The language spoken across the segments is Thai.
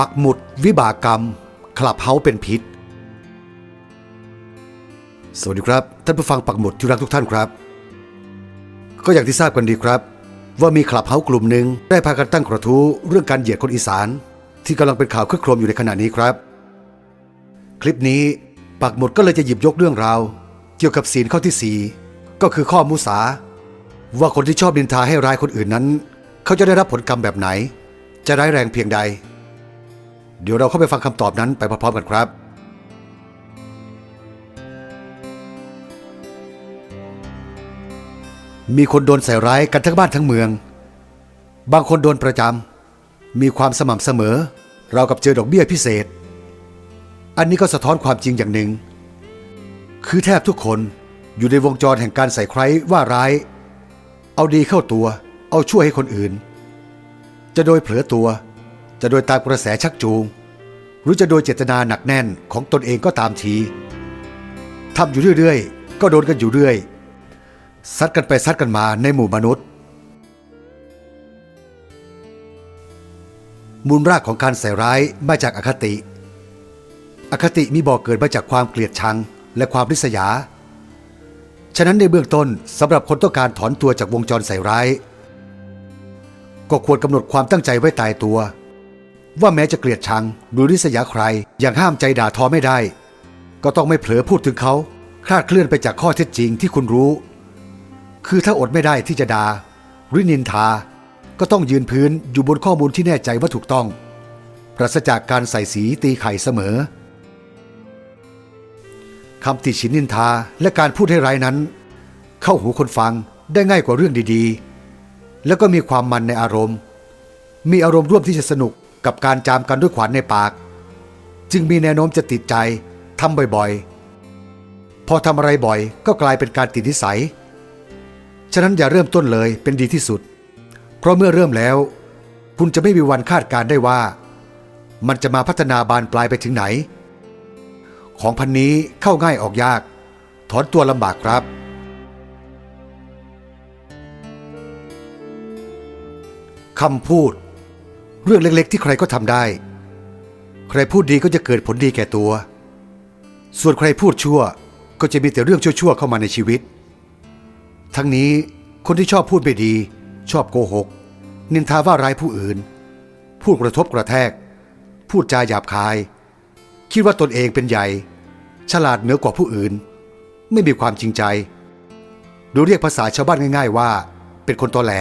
ปักหมุดวิบากกรรมคลับเฮาเป็นพิษ สวัสดีครับ ท่านผู้ฟังปักหมุดที่รักทุกท่านครับ ก็อย่างที่ทราบกันดีครับ ว่ามีคลับเฮากลุ่มหนึ่งได้พากันตั้งกระทู้เรื่องการเหยียดคนอีสาน ที่กำลังเป็นข่าวคึกโครมอยู่ในขณะนี้ครับ คลิปนี้ปักหมุดก็เลยจะหยิบยกเรื่องราว เกี่ยวกับศีลข้อที่สีก็คือข้อมุสา ว่าคนที่ชอบดินทาให้ร้ายคนอื่นนั้น เขาจะได้รับผลกรรมแบบไหน จะร้ายแรงเพียงใด เดี๋ยวเราเข้าไปฟังคำตอบนั้นไปพร้อมๆกันครับ มีคนโดนใส่ร้ายกันทั้งบ้านทั้งเมือง บางคนโดนประจำ มีความสม่ำเสมอ เรากับเจอดอกเบี้ยพิเศษ อันนี้ก็สะท้อนความจริงอย่างหนึ่ง คือแทบทุกคนอยู่ในวงจรแห่งการใส่ใครว่าร้าย เอาดีเข้าตัว เอาช่วยให้คนอื่น จะโดยเผลอตัว จะโดยตามกระแสชักจูง หรือจะโดยเจตนาหนักแน่นของตนเองก็ตามทีทำอยู่เรื่อยๆ ก็โดนกันอยู่เรื่อย ซัดกันไปซัดกันมาในหมู่มนุษย์ มูลรากของการใส่ร้ายมาจากอคติ อคติมีบ่อกเกิดมาจากความเกลียดชังและความริษยา ฉะนั้นในเบื้องต้นสำหรับคนต้องการถอนตัวจากวงจรใส่ร้าย ก็ควรกำหนดความตั้งใจไว้ตายตัว ว่าแม้จะเกลียดชังหรือริษยาใครย่างห้ามใจด่าทอไม่ได้ ก็ต้องไม่เผลอพูดถึงเขาคลาดเคลื่อนไปจากข้อเท็จจริงที่คุณรู้ คือถ้าอดไม่ได้ที่จะดา่าหรือนินทา ก็ต้องยืนพื้นอยู่บนข้อมูลที่แน่ใจว่าถูกต้อง ปราศจากการใส่สีตีไข่เสมอคำติฉินนินทาและการพูดให้ร้ายนั้น เข้าหูคนฟังได้ง่ายกว่าเรื่องดีๆ แล้วก็มีความมันในอารมณ์ มีอารมณ์ร่วมที่จะสนุก กับการจามกันด้วยขวานในปาก จึงมีแนวโน้มจะติดใจทำบ่อยๆ พอทำอะไรบ่อยก็กลายเป็นการติดนิสัย ฉะนั้นอย่าเริ่มต้นเลยเป็นดีที่สุด เพราะเมื่อเริ่มแล้ว คุณจะไม่มีวันคาดการได้ว่า มันจะมาพัฒนาบานปลายไปถึงไหน ของพันนี้เข้าง่ายออกยาก ถอนตัวลำบากครับคำพูด เรื่องเล็กๆ ที่ใครก็ทำได้ ใครพูดดีก็จะเกิดผลดีแก่ตัว ส่วนใครพูดชั่วก็จะมีแต่เรื่องชั่วๆเข้ามาในชีวิต ทั้งนี้คนที่ชอบพูดไม่ดี ชอบโกหก นินทาว่าร้ายผู้อื่น พูดกระทบกระแทก พูดจาหยาบคาย คิดว่าตนเองเป็นใหญ่ ฉลาดเหนือกว่าผู้อื่น ไม่มีความจริงใจ ดูเรียกภาษาชาวบ้านง่าย ๆ ว่า เป็นคนตอแหล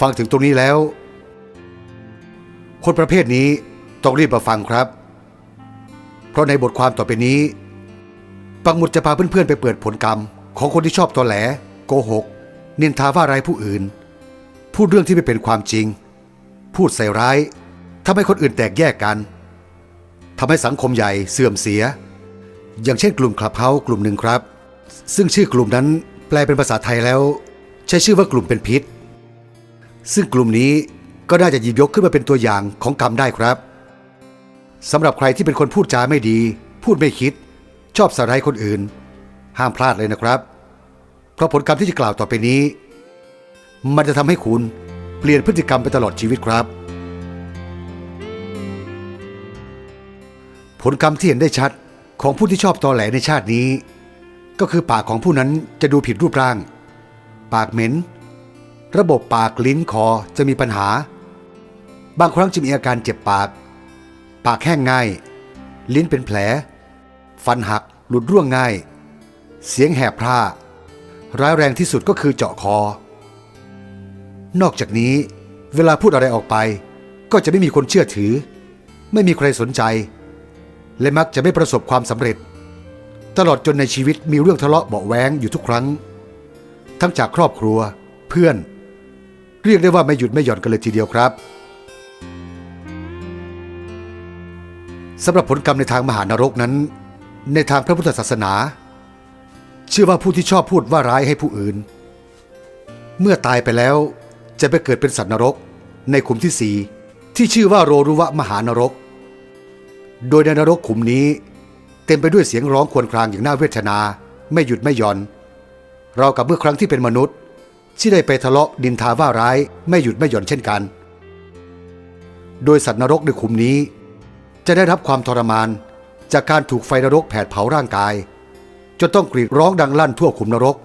ฟังถึงตรงนี้แล้ว คนประเภทนี้ต้องรีบมาฟังครับ เพราะในบทความต่อไปนี้ปังหมุดจะพาเพื่อนๆไปเปิดผลกรรม ของคนที่ชอบตอแหล โกหก เนินทาว่าร้ายผู้อื่น พูดเรื่องที่ไม่เป็นความจริง พูดใส่ร้ายทำให้คนอื่นแตกแยกกันทำให้สังคมใหญ่เสื่อมเสีย อย่างเช่นกลุ่มคลับเฮาส์กลุ่มหนึ่งครับ ซึ่งชื่อกลุ่มนั้นแปลเป็นภาษาไทยแล้ว ใช้ชื่อว่ากลุ่มเป็นพิษ ซึ่งกลุ่มนี้ ก็น่าจะหยิบยกขึ้นมาเป็นตัวอย่างของกรรมได้ครับสำหรับใครที่เป็นคนพูดจาไม่ดี พูดไม่คิด ชอบสาร้ายคนอื่น ห้ามพลาดเลยนะครับ เพราะผลกรรมที่จะกล่าวต่อไปนี้ มันจะทำให้คุณเปลี่ยนพฤติกรรมไปตลอดชีวิตครับ ผลกรรมที่เห็นได้ชัดของผู้ที่ชอบตอแหลในชาตินี้ ก็คือปากของผู้นั้นจะดูผิดรูปร่าง ปากเหม็น ระบบปากลิ้นคอจะมีปัญหา บางครั้งจะมีอาการเจ็บปาก ปากแห้งง่าย ลิ้นเป็นแผล ฟันหักหลุดร่วงง่าย เสียงแหบพร่า ร้ายแรงที่สุดก็คือเจาะคอ นอกจากนี้ เวลาพูดอะไรออกไป ก็จะไม่มีคนเชื่อถือ ไม่มีใครสนใจ และมักจะไม่ประสบความสำเร็จ ตลอดจนในชีวิตมีเรื่องทะเลาะเบาแวงอยู่ทุกครั้ง ทั้งจากครอบครัว เพื่อน เรียกได้ว่าไม่หยุดไม่หย่อนกันเลยทีเดียวครับ สำหรับผลกรรมในทางมหานรกนั้น ในทางพระพุทธศาสนา เชื่อว่าผู้ที่ชอบพูดว่าร้ายให้ผู้อื่น เมื่อตายไปแล้วจะไปเกิดเป็นสัตว์นรก ในขุมที่สี่ที่ชื่อว่าโรรุวะมหานรก โดยในนรกขุมนี้ เต็มไปด้วยเสียงร้องครวญครางอย่างน่าเวทนา ไม่หยุดไม่หย่อน เรากับเมื่อครั้งที่เป็นมนุษย์ ที่ได้ไปทะเลาะดินทาว่าร้าย ไม่หยุดไม่หย่อนเช่นกัน โดยสัตว์นรกในขุมนี้ จะได้รับความทรมาน จากการถูกไฟนรกแผดเผาร่างกาย จนต้องกรีดร้องดังลั่นทั่วขุมนรก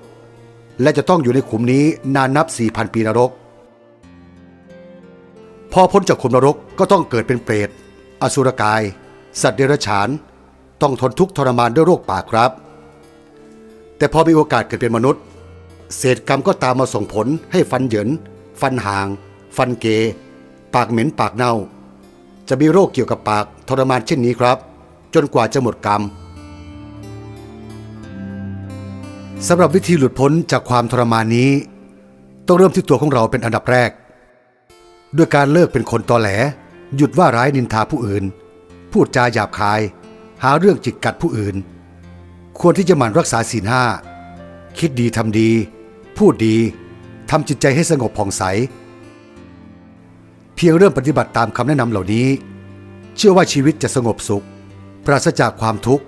และจะต้องอยู่ในขุมนี้นานนับ 4,000 ปีนรก พอพ้นจากขุมนรกก็ต้องเกิดเป็นเปรต อสุรกาย สัตว์เดรัจฉาน ต้องทนทุกข์ทรมานด้วยโรคปากครับ แต่พอมีโอกาสเกิดเป็นมนุษย์ เศษกรรมก็ตามมาส่งผลให้ฟันเหยิน ฟันห่าง ฟันเก ปากเหม็นปากเน่าจะมีโรคเกี่ยวกับปาก ทรมานเช่นนี้ครับ จนกว่าจะหมดกรรมสำหรับวิธีหลุดพ้นจากความทรมานนี้ ต้องเริ่มที่ตัวของเราเป็นอันดับแรก ด้วยการเลิกเป็นคนตอแหล หยุดว่าร้ายนินทาผู้อื่น พูดจาหยาบคาย หาเรื่องจิกกัดผู้อื่น ควรที่จะหมั่นรักษาศีลห้าคิดดีทำดี พูดดีทำจิตใจให้สงบผ่องใส เพียงเริ่มปฏิบัติตามคำแนะนำเหล่านี้ เชื่อว่าชีวิตจะสงบสุข ปราศจากความทุกข์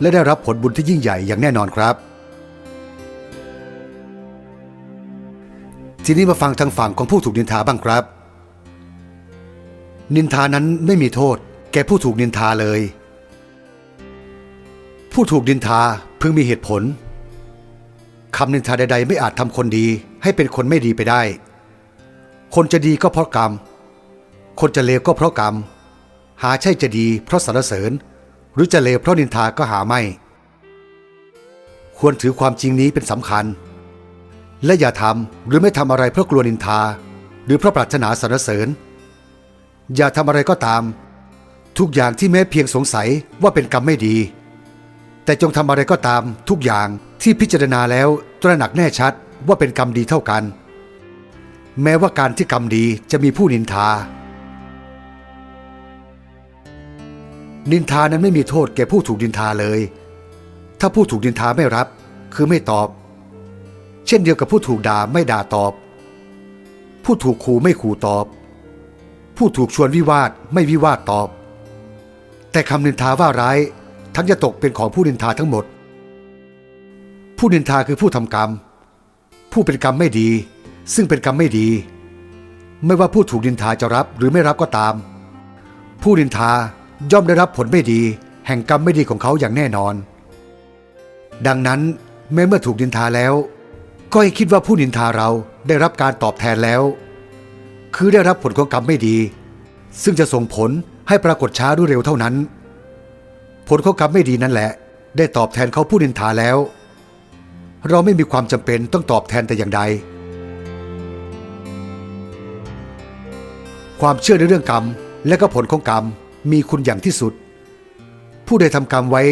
และได้รับผลบุญที่ยิ่งใหญ่อย่างแน่นอนครับ ทีนี้มาฟังทางฝั่งของผู้ถูกนินทาบ้างครับ นินทานั้นไม่มีโทษ แก่ผู้ถูกนินทาเลย ผู้ถูกนินทาพึงมีเหตุผลคำนินทาใดๆ ไม่อาจทำคนดีให้เป็นคนไม่ดีไปได้ คนจะดีก็เพราะกรรม คนจะเลวก็เพราะกรรม หาใช่จะดีเพราะสรรเสริญ หรือจะเลวเพราะนินทาก็หาไม่ ควรถือความจริงนี้เป็นสำคัญ และอย่าทำหรือไม่ทำอะไรเพราะกลัวนินทา หรือเพราะปรารถนาสรรเสริญ อย่าทำอะไรก็ตาม ทุกอย่างที่แม้เพียงสงสัยว่าเป็นกรรมไม่ดี แต่จงทำอะไรก็ตามทุกอย่างที่พิจารณาแล้วตระหนักแน่ชัดว่าเป็นกรรมดีเท่ากัน แม้ว่าการที่กรรมดีจะมีผู้นินทา นินทานั้นไม่มีโทษแก่ผู้ถูกนินทาเลย ถ้าผู้ถูกนินทาไม่รับ คือไม่ตอบ เช่นเดียวกับผู้ถูกด่าไม่ด่าตอบ ผู้ถูกขู่ไม่ขู่ตอบ ผู้ถูกชวนวิวาทไม่วิวาทตอบ แต่คำนินทาว่าร้ายทั้งจะตกเป็นของผู้นินทาทั้งหมด ผู้นินทาคือผู้ทำกรรม ผู้เป็นกรรมไม่ดี ซึ่งเป็นกรรมไม่ดี ไม่ว่าผู้ถูกนินทาจะรับหรือไม่รับก็ตาม ผู้นินทา ย่อมได้รับผลไม่ดี แห่งกรรมไม่ดีของเขาอย่างแน่นอน ดังนั้นแม้เมื่อถูกนินทาแล้ว ก็ให้คิดว่าผู้นินทาเราได้รับการตอบแทนแล้ว คือได้รับผลของกรรมไม่ดี ซึ่งจะส่งผลให้ปรากฏช้าหรือเร็วเท่านั้น ผลของกรรมไม่ดีนั่นแหละ ได้ตอบแทนเขาผู้นินทาแล้ว เราไม่มีความจำเป็นต้องตอบแทนแต่อย่างใด ความเชื่อในเรื่องกรรมและก็ผลของกรรม มีคุณอย่างที่สุด ผู้ใดทำกรรมไว้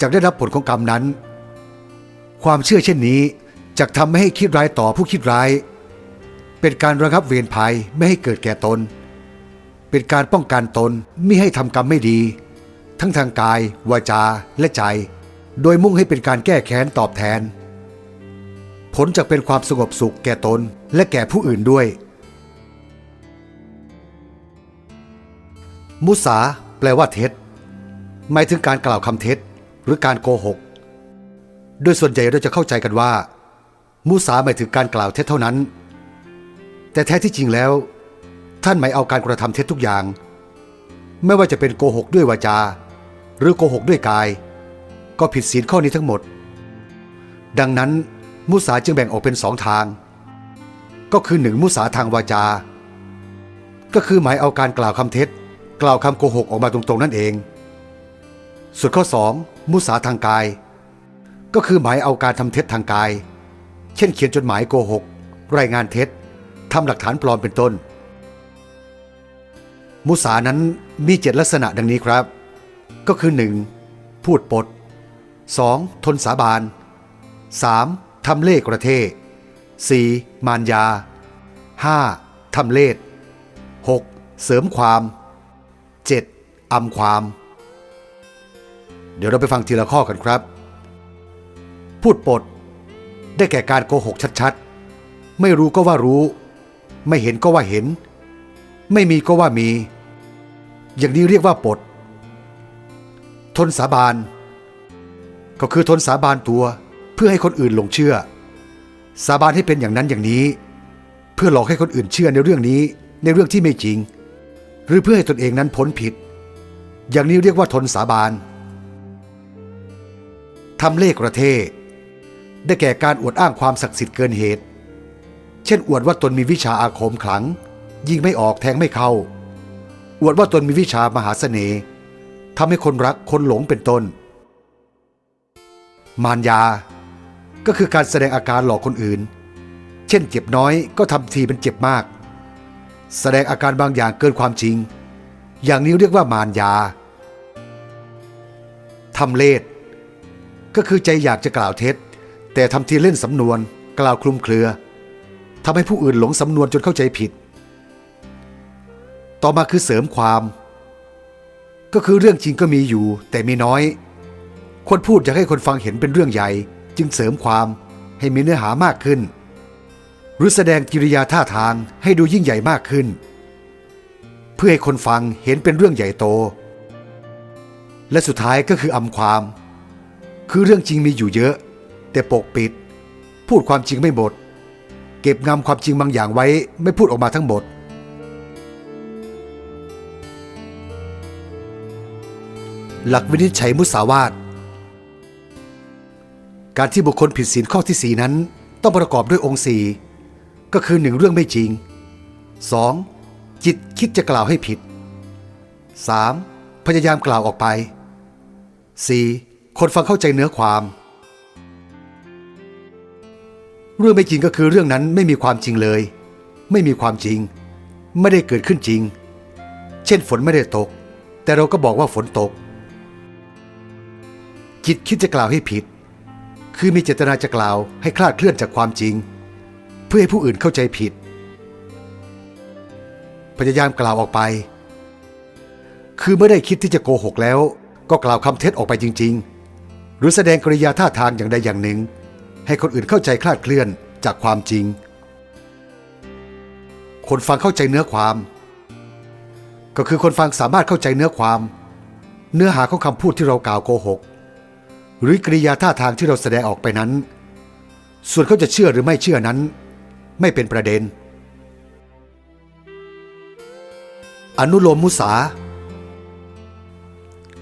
จะได้รับผลของกรรมนั้น ความเชื่อเช่นนี้จะทำไม่ให้คิดร้ายต่อผู้คิดร้าย เป็นการระงับเวรภัยไม่ให้เกิดแก่ตน เป็นการป้องกันตนไม่ให้ทำกรรมไม่ดี ทั้งทางกาย วาจาและใจ โดยมุ่งให้เป็นการแก้แค้นตอบแทน ผลจะเป็นความสงบสุขแก่ตนและแก่ผู้อื่นด้วย มุสาแปลว่าเท็จ หมายถึงการกล่าวคำเท็จหรือการโกหก โดยส่วนใหญ่เราจะเข้าใจกันว่า มุสาหมายถึงการกล่าวเท็จเท่านั้น แต่แท้ที่จริงแล้ว ท่านหมายเอาการกระทำเท็จทุกอย่าง ไม่ว่าจะเป็นโกหกด้วยวาจา หรือโกหกด้วยกาย ก็ผิดศีลข้อนี้ทั้งหมด ดังนั้นมุสาจึงแบ่งออกเป็นสองทาง ก็คือหนึ่งมุสาทางวาจา ก็คือหมายเอาการกล่าวคำเท็จ กล่าวคำโกหกออกมาตรงๆนั่นเอง ส่วนข้อสองมุสาทางกาย ก็คือหมายเอาการทำเท็จทางกาย เช่นเขียนจดหมายโกหก รายงานเท็จทำหลักฐานปลอมเป็นต้น มุสานั้นมีเจ็ดลักษณะดังนี้ครับ ก็คือ 1. พูดปด 2. ทนสาบาน 3. ทำเล่กระเท 4. มารยา 5. ทำเลศ 6. เสริมความ 7. อำความ เดี๋ยวเราไปฟังทีละข้อกันครับ พูดปด ได้แก่การโกหกชัดๆ ไม่รู้ก็ว่ารู้ ไม่เห็นก็ว่าเห็น ไม่มีก็ว่ามี อย่างนี้เรียกว่าปด ทนสาบาน ก็คือทนสาบานตัวเพื่อให้คนอื่นหลงเชื่อ สาบานให้เป็นอย่างนั้นอย่างนี้ เพื่อหลอกให้คนอื่นเชื่อในเรื่องนี้ในเรื่องที่ไม่จริง หรือเพื่อให้ตนเองนั้นพ้นผิด อย่างนี้เรียกว่าทนสาบานทำเลขประเท ได้แก่การอวดอ้างความศักดิ์สิทธิ์เกินเหตุ เช่น อวดว่าตนมีวิชาอาคมขลัง ยิงไม่ออกแทงไม่เข้า อวดว่าตนมีวิชามหาเสน่ห์ทำให้คนรักคนหลงเป็นต้น มารยา ก็คือการแสดงอาการหลอกคนอื่น เช่น เจ็บน้อยก็ทำทีเป็นเจ็บมาก แสดงอาการบางอย่างเกินความจริง อย่างนี้เรียกว่ามารยาทำเลศก็คือใจอยากจะกล่าวเท็จ แต่ทำทีเล่นสำนวน กล่าวคลุมเครือทำให้ผู้อื่นหลงสำนวนจนเข้าใจผิด ต่อมาคือเสริมความ ก็คือเรื่องจริงก็มีอยู่ แต่มีน้อย คนพูดอยากให้คนฟังเห็นเป็นเรื่องใหญ่ จึงเสริมความให้มีเนื้อหามากขึ้น หรือแสดงกิริยาท่าทางให้ดูยิ่งใหญ่มากขึ้น เพื่อให้คนฟังเห็นเป็นเรื่องใหญ่โต และสุดท้ายก็คืออำความ คือเรื่องจริงมีอยู่เยอะ แต่ปกปิด พูดความจริงไม่หมด เก็บงำความจริงบางอย่างไว้ไม่พูดออกมาทั้งหมด หลักวินิจฉัยมุสาวาทการที่บุคคลผิดศีลข้อที่สีนั้นต้องประกอบด้วยองค์สี่ ก็คือหนึ่งเรื่องไม่จริง 2. จิตคิดจะกล่าวให้ผิด 3. พยายามกล่าวออกไป 4. คนฟังเข้าใจเนื้อความ เรื่องไม่จริงก็คือเรื่องนั้นไม่มีความจริงเลย ไม่มีความจริง ไม่ได้เกิดขึ้นจริง เช่นฝนไม่ได้ตก แต่เราก็บอกว่าฝนตก จิตคิดจะกล่าวให้ผิด คือมีเจตนาจะกล่าวให้คลาดเคลื่อนจากความจริง พื่อให้ผู้อื่นเข้าใจผิด พยายามกล่าวออกไป คือเมื่อได้คิดที่จะโกหกแล้ว ก็กล่าวคำเท็จออกไปจริง ๆ หรือแสดงกริยาท่าทางอย่างใดอย่างหนึ่ง ให้คนอื่นเข้าใจคลาดเคลื่อนจากความจริง คนฟังเข้าใจเนื้อความ ก็คือคนฟังสามารถเข้าใจเนื้อความ เนื้อหาของคำพูดที่เรากล่าวโกหก หรือกริยาท่าทางที่เราแสดงออกไปนั้นส่วนเขาจะเชื่อหรือไม่เชื่อนั้น ไม่เป็นประเด็น อนุโลมมุสา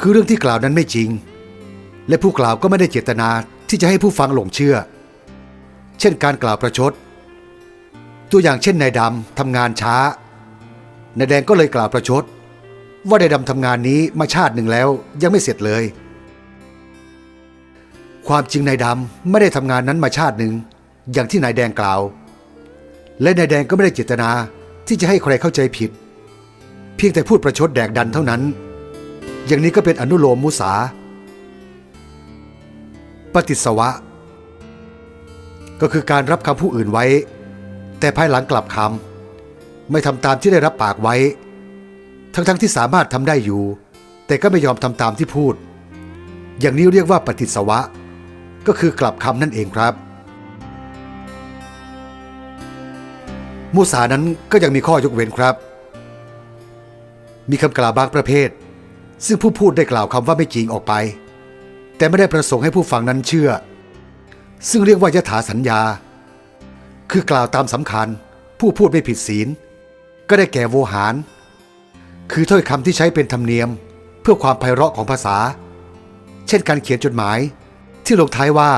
คือเรื่องที่กล่าวนั้นไม่จริง และผู้กล่าวก็ไม่ได้เจตนาที่จะให้ผู้ฟังหลงเชื่อ เช่นการกล่าวประชด ตัวอย่างเช่นนายดำทำงานช้านายแดงก็เลยกล่าวประชด ว่านายดำทำงานนี้มาชาติหนึ่งแล้วยังไม่เสร็จเลย ความจริงนายดำไม่ได้ทำงานนั้นมาชาติหนึ่งอย่างที่นายแดงกล่าว และนายแดงก็ไม่ได้เจตนาที่จะให้ใครเข้าใจผิด เพียงแต่พูดประชดแดกดันเท่านั้น อย่างนี้ก็เป็นอนุโลมมุสา ปฏิสวะ ก็คือการรับคำผู้อื่นไว้ แต่ภายหลังกลับคำไม่ทำตามที่ได้รับปากไว้ ทั้งๆทที่สามารถทำได้อยู่ แต่ก็ไม่ยอมทำตามที่พูด อย่างนี้เรียกว่าปฏิสวะ ก็คือกลับคำนั่นเองครับ มุสานั้นก็ยังมีข้อยกเว้นครับ มีคำกล่าวบางประเภท ซึ่งผู้พูดได้กล่าวคำว่าไม่จริงออกไป แต่ไม่ได้ประสงค์ให้ผู้ฟังนั้นเชื่อ ซึ่งเรียกว่ายถาสัญญา คือกล่าวตามสำคัญ ผู้พูดไม่ผิดศีล ก็ได้แก่โวหาร คือถ้อยคำที่ใช้เป็นธรรมเนียมเพื่อความไพเราะของภาษา เช่นการเขียนจดหมาย ที่ลงท้ายว่า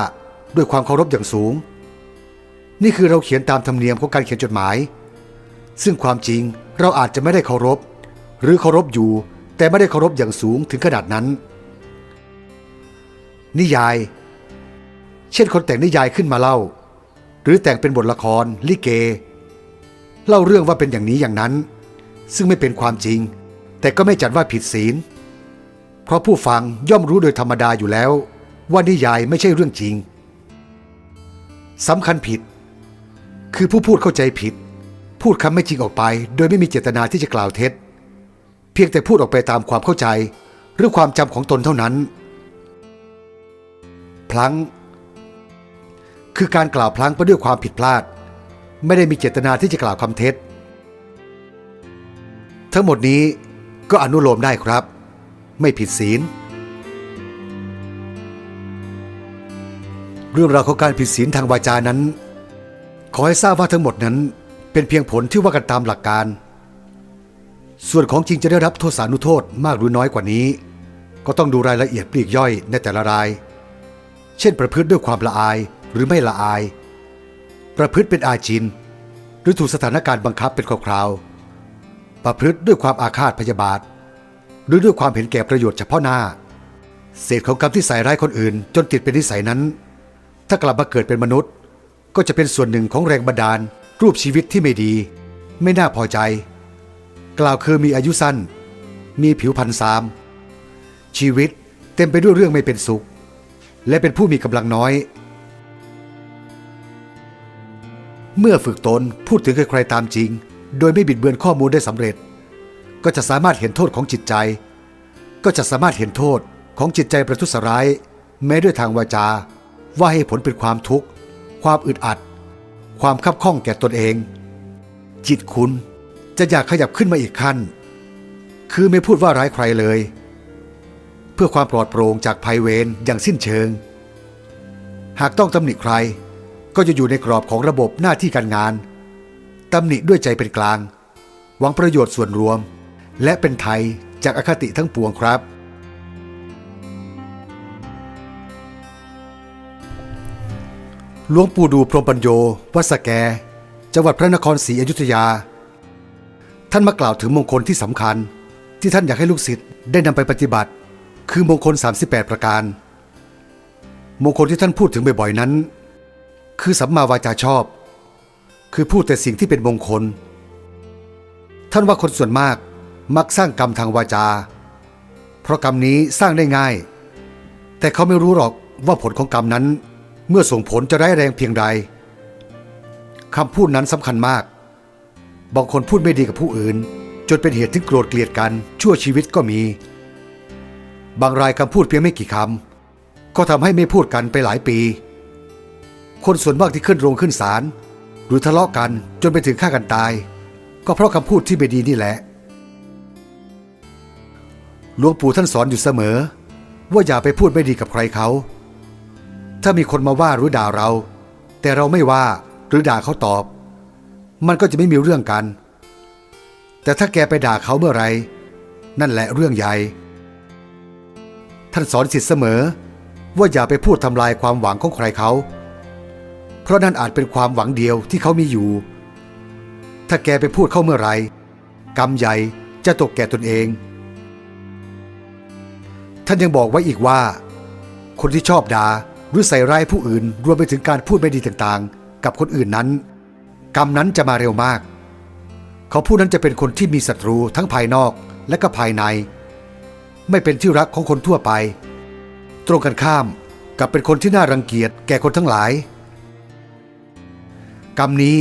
ด้วยความเคารพอย่างสูง นี่คือเราเขียนตามธรรมเนียมของการเขียนจดหมาย ซึ่งความจริงเราอาจจะไม่ได้เคารพ หรือเคารพอยู่ แต่ไม่ได้เคารพอย่างสูงถึงขนาดนั้น นิยาย เช่นคนแต่งนิยายขึ้นมาเล่า หรือแต่งเป็นบทละคร ลิเก เล่าเรื่องว่าเป็นอย่างนี้อย่างนั้น ซึ่งไม่เป็นความจริง แต่ก็ไม่จัดว่าผิดศีล เพราะผู้ฟังย่อมรู้โดยธรรมดาอยู่แล้ว ว่านิยายไม่ใช่เรื่องจริงสำคัญผิด คือผู้พูดเข้าใจผิด พูดคำไม่จริงออกไป โดยไม่มีเจตนาที่จะกล่าวเท็จ เพียงแต่พูดออกไปตามความเข้าใจ หรือความจำของตนเท่านั้น พลั้ง คือการกล่าวพลั้งไปด้วยความผิดพลาด ไม่ได้มีเจตนาที่จะกล่าวคำเท็จ ทั้งหมดนี้ก็อนุโลมได้ครับ ไม่ผิดศีลเรื่องราวของการผิดศีลทางวาจานั้น ขอให้ทราบว่าทั้งหมดนั้นเป็นเพียงผลที่ว่ากันตามหลักการ ส่วนของจริงจะได้รับโทษสานุโทษมากหรือน้อยกว่านี้ ก็ต้องดูรายละเอียดปลีกย่อยในแต่ละราย เช่น ประพฤติด้วยความละอายหรือไม่ละอาย ประพฤติเป็นอาจิน หรือถูกสถานการณ์บังคับเป็นคราวๆประพฤติด้วยความอาฆาตพยาบาท หรือด้วยความเห็นแก่ประโยชน์เฉพาะหน้า เศษของกรรมที่ใส่ร้ายคนอื่น จนติดเป็นนิสัยนั้น ถ้ากลับมาเกิดเป็นมนุษย์ ก็จะเป็นส่วนหนึ่งของแรงบันดาล รูปชีวิตที่ไม่ดี ไม่น่าพอใจ กล่าวคือมีอายุสั้น มีผิวพรรณซาม ชีวิตเต็มไปด้วยเรื่องไม่เป็นสุข และเป็นผู้มีกำลังน้อย เมื่อฝึกตนพูดถึงใครๆตามจริง โดยไม่บิดเบือนข้อมูลได้สำเร็จ ก็จะสามารถเห็นโทษของจิตใจ ก็จะสามารถเห็นโทษของจิตใจประทุษร้าย แม้ด้วยทางวาจาว่าให้ผลเป็นความทุกข์ ความอึดอัด ความคับข้องแก่ตนเอง จิตคุณจะอยากขยับขึ้นมาอีกขั้น คือไม่พูดว่าร้ายใครเลย เพื่อความปลอดโปร่งจากภัยเวรอย่างสิ้นเชิง หากต้องตำหนิใครก็จะอยู่ในกรอบของระบบหน้าที่การงานตำหนิด้วยใจเป็นกลาง หวังประโยชน์ส่วนรวม และเป็นไทยจากอคติทั้งปวงครับ หลวงปู่ดูพรหมปัญโยวัดสะแก จังหวัดพระนครศรีอยุธยา ท่านมากล่าวถึงมงคลที่สำคัญ ที่ท่านอยากให้ลูกศิษย์ได้นำไปปฏิบัติ คือมงคล 38 ประการ มงคลที่ท่านพูดถึงบ่อยๆนั้น คือสัมมาวาจาชอบ คือพูดแต่สิ่งที่เป็นมงคล ท่านว่าคนส่วนมากมักสร้างกรรมทางวาจา เพราะกรรมนี้สร้างได้ง่าย แต่เขาไม่รู้หรอกว่าผลของกรรมนั้น เมื่อส่งผลจะร้แรงเพียงใดคำพูดนั้นสำคัญมาก บางคนพูดไม่ดีกับผู้อื่น จนเป็นเหตุถึงโกรธเกลียดกันชั่วชีวิตก็มี บางรายคำพูดเพียงไม่กี่คำก็ทำให้ไม่พูดกันไปหลายปี คนส่วนมากที่ขึ้นโรงขึ้นศาลหรือทะเลาะกันจนไปถึงฆ่ากันตาย ก็เพราะคำพูดที่ไม่ดีนี่แหละหลวงปู่ท่านสอนอยู่เสมอ ว่าอย่าไปพูดไม่ดีกับใครเขา ถ้ามีคนมาว่าหรือด่าเรา แต่เราไม่ว่าหรือด่าเขาตอบ มันก็จะไม่มีเรื่องกัน แต่ถ้าแกไปด่าเขาเมื่อไร นั่นแหละเรื่องใหญ่ ท่านสอนสิทธิ์เสมอ ว่าอย่าไปพูดทำลายความหวังของใครเขา เพราะนั่นอาจเป็นความหวังเดียวที่เขามีอยู่ ถ้าแกไปพูดเข้าเมื่อไร กรรมใหญ่จะตกแก่ตนเอง ท่านยังบอกไว้อีกว่า คนที่ชอบด่า หรือใส่ร้ายผู้อื่นรวมไปถึงการพูดไม่ดีต่างๆ กับคนอื่นนั้น กรรมนั้นจะมาเร็วมาก เขาผู้นั้นจะเป็นคนที่มีศัตรูทั้งภายนอกและก็ภายใน ไม่เป็นที่รักของคนทั่วไป ตรงกันข้ามกับเป็นคนที่น่ารังเกียจแก่คนทั้งหลาย กรรมนี้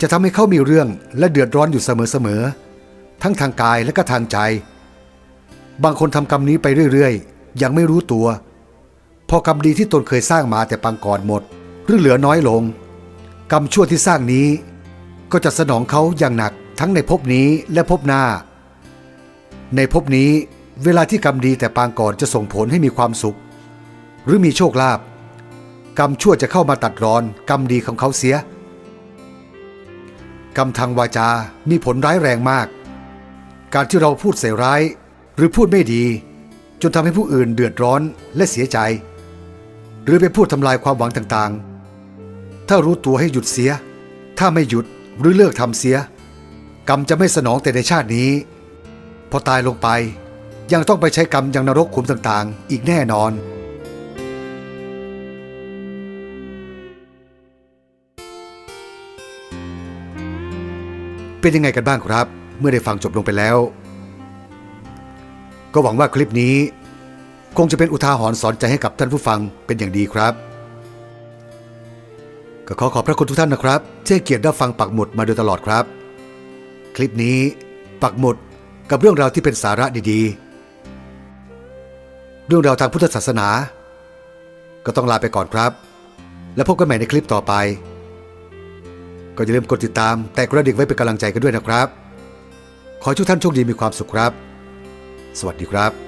จะทำให้เขามีเรื่องและเดือดร้อนอยู่เสมอๆทั้งทางกายและก็ทางใจ บางคนทำกรรมนี้ไปเรื่อยๆ ยังไม่รู้ตัว พอกรรมดีที่ตนเคยสร้างมาแต่ปางก่อนหมด หรือเหลือน้อยลง กรรมชั่วที่สร้างนี้ ก็จะสนองเขาอย่างหนักทั้งในภพนี้และภพหน้า ในภพนี้เวลาที่กรรมดีแต่ปางก่อนจะส่งผลให้มีความสุข หรือมีโชคลาภกรรมชั่วจะเข้ามาตัดรอนกรรมดีของเขาเสีย กรรมทางวาจา มีผลร้ายแรงมาก การที่เราพูดใส่ร้าย หรือพูดไม่ดี จนทำให้ผู้อื่นเดือดร้อนและเสียใจ หรือไปพูดทำลายความหวังต่างๆ ถ้ารู้ตัวให้หยุดเสีย ถ้าไม่หยุดหรือเลิกทำเสีย กรรมจะไม่สนองแต่ในชาตินี้ พอตายลงไปยังต้องไปใช้กรรมยังนรกขุมต่างๆ อีกแน่นอน เป็นยังไงกันบ้างครับ เมื่อได้ฟังจบลงไปแล้ว ก็หวังว่าคลิปนี้ คงจะเป็นอุทาหรณ์สอนใจให้กับท่านผู้ฟังเป็นอย่างดีครับ ก็ขอขอบพระคุณทุกท่านนะครับที่ให้เกียรติได้ฟังปักหมุดมาโดยตลอดครับ คลิปนี้ปักหมุดกับเรื่องราวที่เป็นสาระดีๆ เรื่องราวทางพุทธศาสนา ก็ต้องลาไปก่อนครับ แล้วพบกันใหม่ในคลิปต่อไป ก็อย่าลืมกดติดตาม แต่กระดิ่งไว้เป็นกำลังใจกันด้วยนะครับ ขอทุกท่านโชคดีมีความสุขครับ สวัสดีครับ